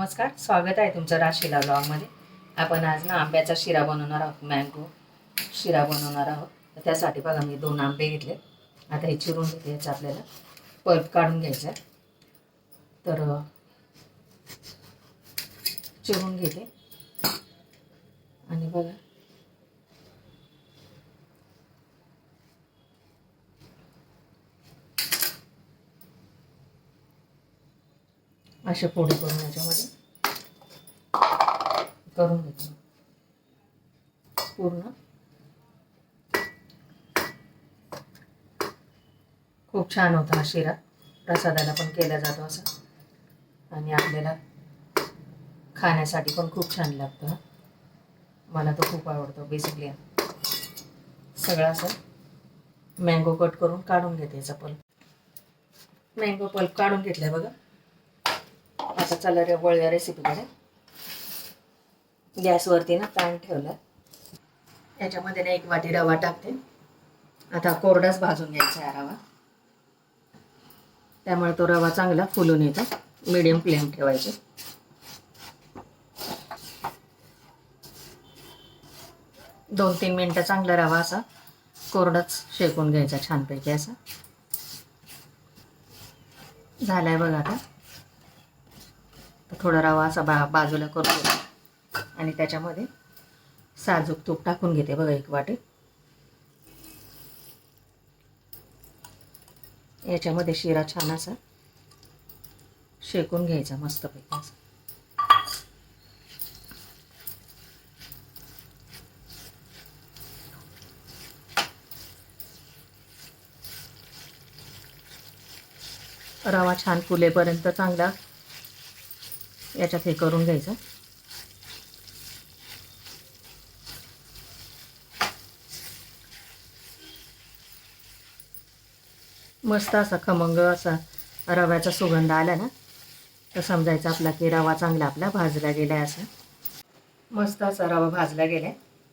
नमस्कार स्वागत आहे तुमचं राशीला ब्लॉगमध्ये. आपण आज ना आंब्याचा शिरा बनवणार आहोत मँगो शिरा बनवणार आहोत. तर त्यासाठी बघा मी दोन आंबे घेतले. आता हे चिरून घेते आपल्याला. पल्प काढून घ्यायचं आहे. तर चिरून घेते. आणि बघा असे पोळी करून याच्यामध्ये करून घेतो. पूर्ण. खूप छान होता हा शिरा. प्रसादाला पण केला जातो असा. आणि आपल्याला खाण्यासाठी पण खूप छान लागतं हा. मला तो खूप आवडतो बेसिकली सगळं असं मँगो कट करून काढून घेते याचा पल्प. मँगो पल्प काढून घेतला बघा. आता चला रे वळूया रेसिपीकडे गॅसवरती ना पॅन ठेवला. याच्यामध्ये ना एक वाटी रवा टाकते. आता कोरडाच भाजून घ्यायचा आहे रवा. त्यामुळे तो रवा चांगला फुलून येतो. मिडियम फ्लेम ठेवायचे. दोन तीन मिनटं चांगला रवा असा कोरडाच शेकून घ्यायचा छानपैकी असा. झालाय बघा आता. थोडा रवा असा बा बाजूला करतो आणि त्याच्यामध्ये साजूक तूप टाकून घेते बघा एक वाटी. याच्यामध्ये शिरा छान असा शेकून घ्यायचा मस्तपैकी असा. रवा छान फुलेपर्यंत चांगला याच्यात हे करून घ्यायचं. मस्त असा खमंग असा रव्याचा सुगंध आला ना तर समजायचं आपला की रवा चांगला आपला भाजला गेला आहे असं. मस्त असा रवा भाजला गेलाय.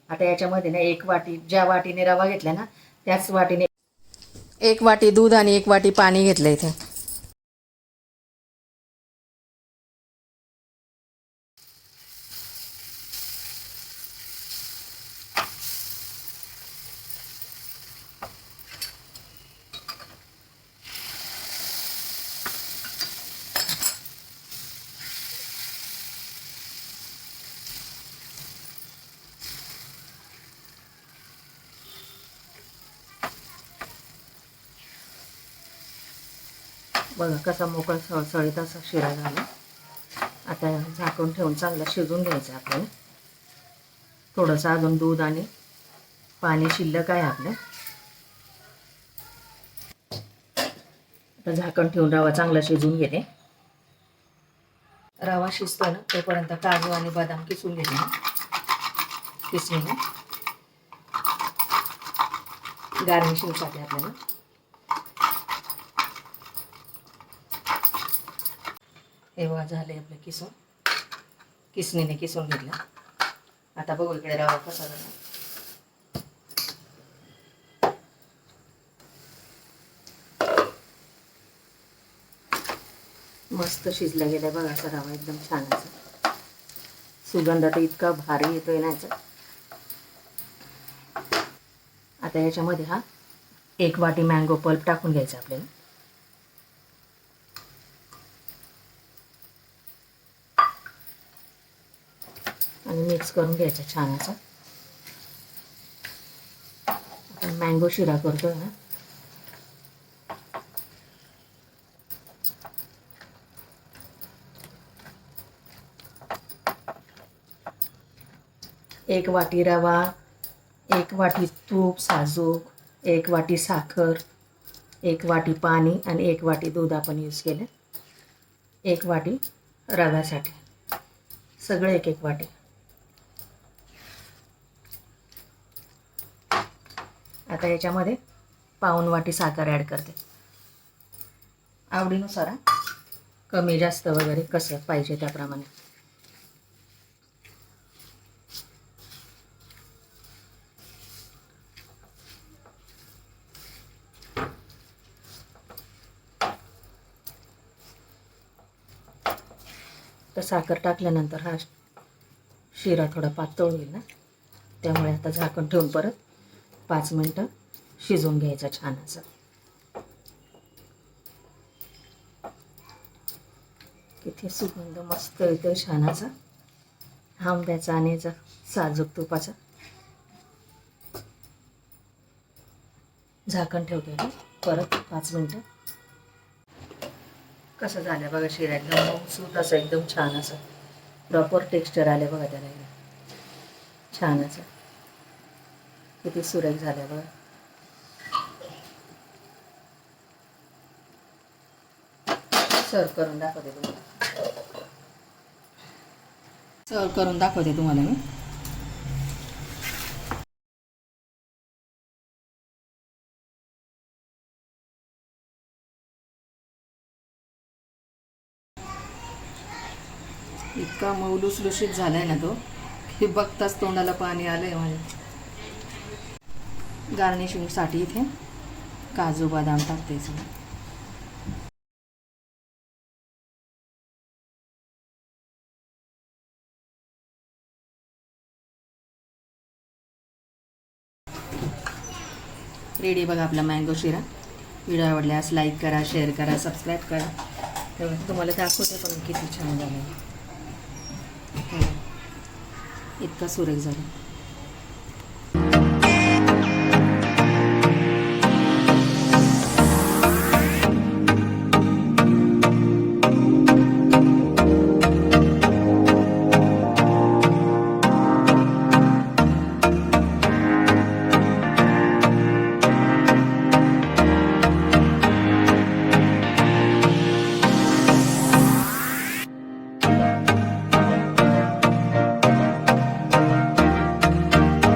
आता याच्यामध्ये ना एक वाटी ज्या वाटीने रवा घेतला ना त्याच वाटीने एक वाटी दूध आणि एक वाटी पाणी घेतलं इथे. बघा कसा मोकळा सळसळीत असा शिरा झाला. आता झाकून ठेवून चांगला शिजून घ्यायचं आपल्याला थोडंसं अजून दूध आणि पाणी शिल्लक आहे आपलं. आता झाकण ठेवून रवा चांगला शिजून घेते. रवा शिजतो ना तोपर्यंत काजू आणि बदाम किसून घेते. किसून गार्निशिंगसाठी आपल्याला. एवढा झाले आपलं किसून. किसणीने किसून घेतलं. आता बघू इकडे रवा कसा झाला. मस्त शिजला गेला बघा असा रवा एकदम छान असा. सुगंध आता इतका भारी येतोय ना याचा. आता याच्यामध्ये हा एक वाटी मँगो पल्प टाकून घ्यायचा आपल्याला आणि मिक्स करून घ्यायचा छान असा. आपण मँगो शिरा करतोय ना. एक वाटी रवा एक वाटी तूप साजूक एक वाटी साखर एक वाटी पाणी आणि एक वाटी दूध आपण यूज केलं. एक वाटी रव्यासाठी. सगळं एक एक वाटी. आता याच्यामध्ये पाऊन वाटी साखर ॲड करते. आवडीनुसार कमी जास्त वगैरे कसं पाहिजे त्याप्रमाणे. तर साखर टाकल्यानंतर हा शिरा थोडा पातळ होईल ना. त्यामुळे आता झाकण ठेवून परत पाच मिनटं शिजवून घ्यायचा छान असं किती सुगंध मस्त येतो छानाचा. आंब्याचा आणि याचा साजूक तुपाचा. झाकण ठेवते मी परत पाच मिनटं. कसं झालं बघा शिरा एकदम मऊसूत असं एकदम छान असं. प्रॉपर टेक्स्चर आले बघा त्याला. छान असं. किती सुरेख झाल्या बघा. सर्व करून दाखवते तुम्हाला सर्व करून दाखवते तुम्हाला मी. इतका मौलुसलुशीत झालाय ना तो. की बघताच तोंडाला पाणी आलंय माझ्या. गार्निशिंगसाठी इथे काजू बदाम टाकते सगळं. रेडी बघा आपला मँगो शिरा. व्हिडिओ आवडल्यास लाईक करा शेअर करा सबस्क्राईब करा. तेव्हा तुम्हाला दाखवते पण किती छान झालं. हो. इतका सुरेख झाला.